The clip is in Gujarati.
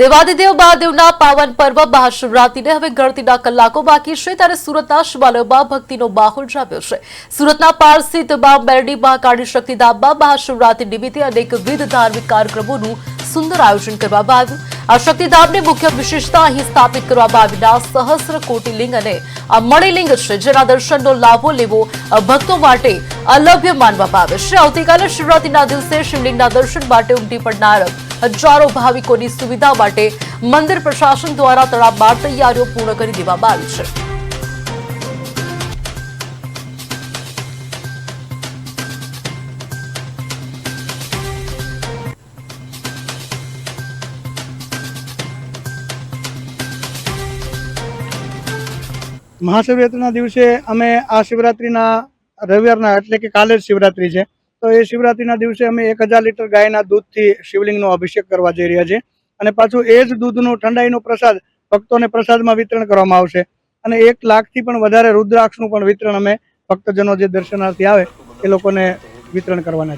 દેવાદિદેવ મહાદેવના પાવન પર્વ મહાશિવરાત્રીને હવે ગણતરીના કલાકો બાકી છે ત્યારે સુરતના શિવાલયોમાં ભક્તિનો માહોલ જામ્યો છે. સુરતના પાર સ્થિત મા મેરડી મહાકાળી શક્તિધામમાં મહાશિવરાત્રી નિમિત્તે અનેકવિધ ધાર્મિક કાર્યક્રમોનું સુંદર આયોજન કરવામાં આવ્યું. આ શક્તિધામની મુખ્ય વિશેષતા અહીં સ્થાપિત કરવામાં આવેલા સહસ્ર કોટીલિંગ અને મણિલિંગ છે, જેના દર્શનનો લાભો લેવો ભક્તો માટે અલભ્ય માનવામાં આવે છે. આવતીકાલે શિવરાત્રીના દિવસે શિવલિંગના દર્શન માટે ઉમટી પડનાર હજારો ભાવિકોની સુવિધા માટે મંદિર પ્રશાસન દ્વારા તડામાર તૈયારીઓ પૂર્ણ કરી દેવામાં આવી છે. મહાશિવરાત્રિના દિવસે અમે આ શિવરાત્રિના રવિવારના એટલે કે કાલે જ શિવરાત્રિ છે. તો એ શિવરાત્રિના દિવસે અમે એક હજાર લીટર ગાયના દૂધથી શિવલિંગનો અભિષેક કરવા જઈ રહ્યા છીએ. અને પાછું એ જ દૂધનો ઠંડાઈનો પ્રસાદ ભક્તોને પ્રસાદમાં વિતરણ કરવામાં આવશે. અને એક લાખથી પણ વધારે રુદ્રાક્ષનું પણ વિતરણ અમે ભક્તજનો જે દર્શનાર્થી આવે એ લોકોને વિતરણ કરવાના